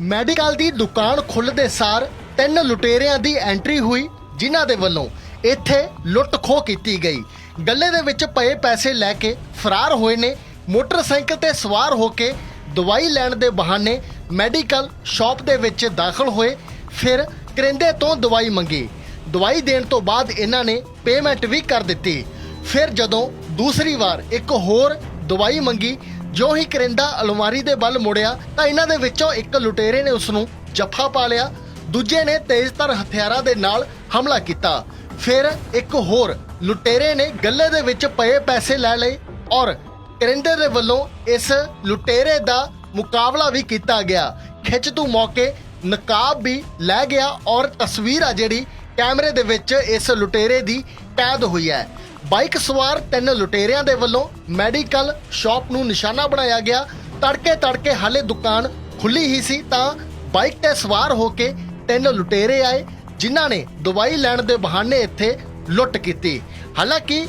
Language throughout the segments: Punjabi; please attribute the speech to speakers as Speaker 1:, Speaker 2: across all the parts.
Speaker 1: ਮੈਡੀਕਲ ਦੀ ਦੁਕਾਨ ਖੁੱਲ੍ਹਦੇ ਸਾਰ ਤਿੰਨ ਲੁਟੇਰਿਆਂ ਦੀ ਐਂਟਰੀ ਹੋਈ, ਜਿਨ੍ਹਾਂ ਦੇ ਵੱਲੋਂ ਇੱਥੇ ਲੁੱਟ ਖੋਹ ਕੀਤੀ ਗਈ। ਗੱਲੇ ਦੇ ਵਿੱਚ ਪਏ ਪੈਸੇ ਲੈ ਕੇ ਫਰਾਰ ਹੋਏ ਨੇ, ਮੋਟਰਸਾਈਕਲ ਤੇ ਸਵਾਰ ਹੋ ਕੇ ਦਵਾਈ ਲੈਣ ਦੇ ਬਹਾਨੇ ਮੈਡੀਕਲ ਸ਼ਾਪ ਦੇ ਵਿੱਚ ਦਾਖਲ ਹੋਏ, ਫਿਰ ਕਰਿੰਦੇ ਤੋਂ ਦਵਾਈ ਮੰਗੀ। ਦਵਾਈ ਦੇਣ ਤੋਂ ਬਾਅਦ ਇਹਨਾਂ ਨੇ ਪੇਮੈਂਟ ਵੀ ਕਰ ਦਿੱਤੀ। ਫਿਰ ਜਦੋਂ ਦੂਸਰੀ ਵਾਰ ਇੱਕ ਹੋਰ ਦਵਾਈ ਮੰਗੀ ਜੋ ਹੀ ਕਰਿੰਦਾ ਅਲਮਾਰੀ ਦੇ ਵੱਲ ਮੁੜਿਆ, ਤਾਂ ਇਹਨਾਂ ਦੇ ਵਿੱਚੋਂ ਇੱਕ ਲੁਟੇਰੇ ਨੇ ਉਸ ਨੂੰ ਜੱਫਾ ਪਾ ਲਿਆ। ਦੂਜੇ ਨੇ ਤੇਜ਼ਧਾਰ ਹਥਿਆਰਾਂ ਦੇ ਨਾਲ ਹਮਲਾ ਕੀਤਾ। ਫਿਰ ਇੱਕ ਹੋਰ ਲੁਟੇਰੇ ਨੇ ਗੱਲੇ ਦੇ ਵਿੱਚ ਪਏ ਪੈਸੇ ਲੈ ਲਏ ਔਰ ਕਰਿੰਦੇ ਦੇ ਵੱਲੋਂ ਇਸ ਲੁਟੇਰੇ ਦਾ ਮੁਕਾਬਲਾ ਵੀ ਕੀਤਾ ਗਿਆ। ਖਿੱਚ ਤੂੰ ਮੌਕੇ ਨਕਾਬ ਵੀ ਲੈ ਗਿਆ ਔਰ ਤਸਵੀਰ ਆ ਜਿਹੜੀ ਕੈਮਰੇ ਦੇ ਵਿੱਚ ਇਸ ਲੁਟੇਰੇ ਦੀ ਕੈਦ ਹੋਈ ਹੈ। ਬਾਈਕ ਸਵਾਰ ਤਿੰਨ ਲੁਟੇਰਿਆਂ ਦੇ ਵੱਲੋਂ ਮੈਡੀਕਲ ਸ਼ਾਪ ਨੂੰ ਨਿਸ਼ਾਨਾ ਬਣਾਇਆ ਗਿਆ। ਤੜਕੇ ਤੜਕੇ ਹਾਲੇ ਦੁਕਾਨ ਖੁੱਲੀ ਹੀ ਸੀ ਤਾਂ ਬਾਈਕ ਤੇ ਸਵਾਰ ਹੋ ਕੇ ਤਿੰਨ ਲੁਟੇਰੇ ਆਏ, ਜਿਨ੍ਹਾਂ ਨੇ ਦਵਾਈ ਲੈਣ ਦੇ ਬਹਾਨੇ ਇੱਥੇ ਲੁੱਟ ਕੀਤੀ। ਹਾਲਾਂਕਿ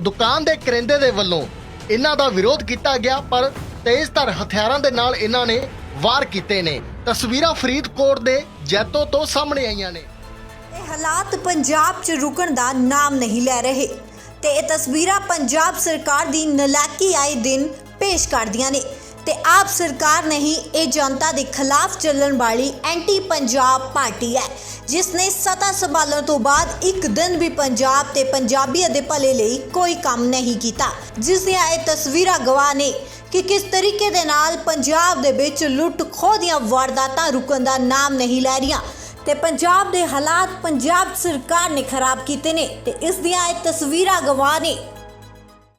Speaker 1: ਦੁਕਾਨ ਦੇ ਕਰਿੰਦੇ ਦੇ ਵੱਲੋਂ ਇਹਨਾਂ ਦਾ ਵਿਰੋਧ ਕੀਤਾ ਗਿਆ, ਪਰ ਤੇਜ਼ਧਾਰ ਹਥਿਆਰਾਂ ਦੇ ਨਾਲ ਇਹਨਾਂ ਨੇ ਵਾਰ ਕੀਤੇ ਨੇ। ਤਸਵੀਰਾਂ ਫਰੀਦਕੋਟ ਦੇ ਜੈਤੋ ਤੋਂ ਸਾਹਮਣੇ ਆਈਆਂ ਨੇ।
Speaker 2: ਇਹ ਹਾਲਾਤ ਪੰਜਾਬ 'ਚ ਰੁਕਣ ਦਾ ਨਾਮ ਨਹੀਂ ਲੈ ਰਹੇ। ਤੇ ਇਹ ਤਸਵੀਰਾਂ ਪੰਜਾਬ ਸਰਕਾਰ ਦੀ ਨਲਾਇਕੀ ਆਏ ਦਿਨ ਪੇਸ਼ ਕਰਦੀਆਂ ਨੇ। ਤੇ ਆਪ ਸਰਕਾਰ ਨਹੀਂ ਇਹ ਜਨਤਾ ਦੇ ਖਿਲਾਫ ਚੱਲਣ ਵਾਲੀ ਐਂਟੀ ਪੰਜਾਬ ਪਾਰਟੀ ਹੈ, ਜਿਸ ਨੇ ਸਤਾ ਸੰਭਾਲਣ ਤੋਂ ਬਾਅਦ ਇੱਕ ਦਿਨ ਵੀ ਪੰਜਾਬ ਤੇ ਪੰਜਾਬੀਆਂ ਦੇ ਭਲੇ ਲਈ ਕੋਈ ਕੰਮ ਨਹੀਂ ਕੀਤਾ। ਜਿਸ ਦੀਆਂ ਇਹ ਤਸਵੀਰਾਂ ਗਵਾਹ ਨੇ ਕਿ ਕਿਸ ਤਰੀਕੇ ਦੇ ਨਾਲ ਪੰਜਾਬ ਦੇ ਵਿੱਚ ਲੁੱਟ ਖੋਹ ਦੀਆਂ ਵਾਰਦਾਤਾਂ ਰੁਕਣ ਦਾ ਨਾਮ ਨਹੀਂ ਲੈ ਰਹੀਆਂ। ਤੇ ਪੰਜਾਬ ਦੇ ਹਾਲਾਤ ਪੰਜਾਬ ਸਰਕਾਰ ਨੇ ਖਰਾਬ ਕੀਤੇ ਨੇ ਤੇ ਇਸ ਦੀਆਂ ਇਹ ਤਸਵੀਰਾਂ ਗਵਾਹ ਨੇ।